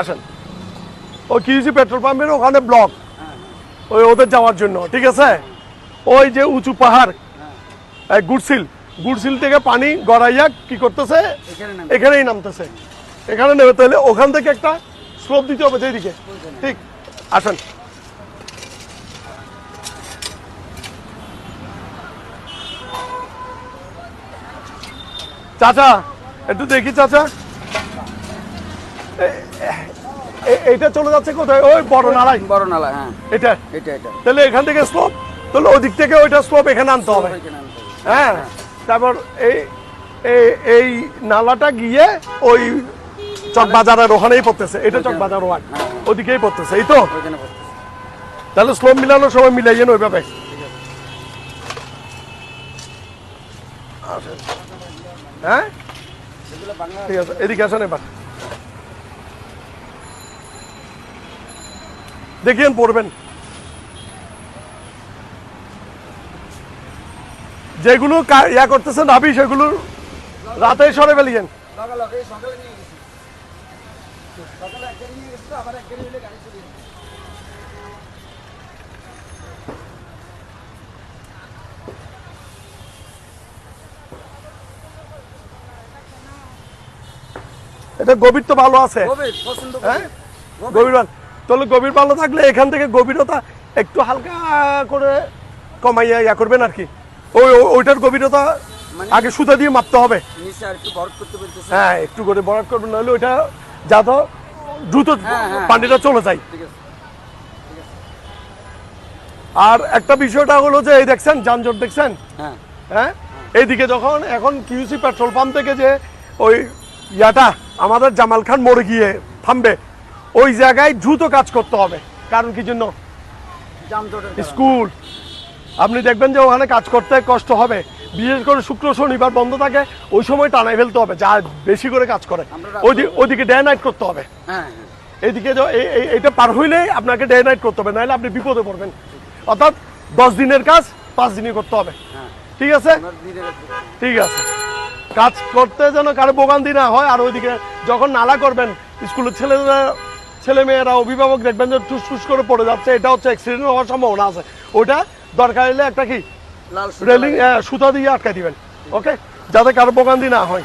আসেন। ও QC petrol পাম্পের ওখানে ব্লক ওই ওদের যাওয়ার জন্য ঠিক আছে? ওই যে উঁচু পাহাড় এই গুড়সিল গুড়সিল থেকে পানি গড়াইয়া কি করতেছে? এখানেই নামতেছে। এখানে নেবে তাহলে ওখান থেকে একটা স্লোপ দিতে হবে যেদিকে। ঠিক আসেন। চাচা একটু দেখি চাচা। এ- এ- চলে যাচ্ছে কোথায়? ওই বড় নালাই বড় নালা হ্যাঁ। এটা। এটা এটা। তাহলে এখান থেকে স্লোপ তাহলে ওদিক থেকে ওইটা স্লোপ এখানে আনতে হবে। হ্যাঁ। তারপর এই এই- নালাটা গিয়ে ওই চকবাজারের ওখানেই পড়তেছে। এটা চকবাজার ওয়ার্ড ওদিকেই পড়তেছে এই তো। তাহলে স্লোপ মিলানোর সময় মিলাইয়েন ওইভাবে। আসেন। হ্যাঁ? ঠিক আছে এদিকে আসেন এবার। দেখিয়েন পড়বেন যেগুলো ইয়া করতেছেন ভাবি সেগুলো রাতে সরে ফেলিয়েন। এটা গভীর তো ভালো আছে গভীর, পছন্দ হ্যাঁ? গভীর। তাহলে গভীর ভালো থাকলে এখান থেকে গভীরতা একটু হালকা করে কমাইয়া ইয়া করবেন আর কি। ওই ওই- ওইটার গভীরতা মানে- আগে সুতা দিয়ে মাপতে হবে। হ্যাঁ একটু করে বরাদ করবেন নাহলে ওইটা যাতে দ্রুত হ্যাঁ, হ্যাঁ। পানিটা চলে যায়। আর একটা বিষয়টা হলো যে এই দেখছেন যানজট দেখছেন? হ্যাঁ, হ্যাঁ? এইদিকে যখন এখন কিউসি পেট্রোল পাম্প থেকে যে ওই ইয়াটা আমাদের জামাল খান মরে গিয়ে থামবে ওই জায়গায় দ্রুত কাজ করতে হবে। কারণ কি জন্য? স্কুল। আপনি দেখবেন যে ওখানে কাজ করতে কষ্ট হবে। বিশেষ করে শুক্র শনিবার বন্ধ থাকে ওই সময় টানাই ফেলতে হবে যা বেশি করে কাজ করে। ওইদিকে ডে নাইট করতে হবে। হ্যাঁ, হ্যাঁ। এইদিকে এই- পার হইলে আপনাকে ডে নাইট করতে হবে নাহলে আপনি বিপদে পড়বেন। অর্থাৎ দশ দিনের কাজ পাঁচ দিনই করতে হবে। হ্যাঁ। ঠিক আছে? ঠিক আছে। কাজ করতে যেন কারও ভোগান্তি না হয় আর ওইদিকে যখন নালা করবেন স্কুলের ছেলেরা ছেলে মেয়েরা অভিভাবক দেখবেন যে টুস টুস করে পড়ে যাচ্ছে এটা হচ্ছে অ্যাক্সিডেন্ট হওয়ার সম্ভাবনা আছে। ওটা দরকার হলে একটা কি? রেলিং লাগে। সুতা দিয়ে আটকে দিবেন ওকে? যাতে কারও বোকান্দি না হয়।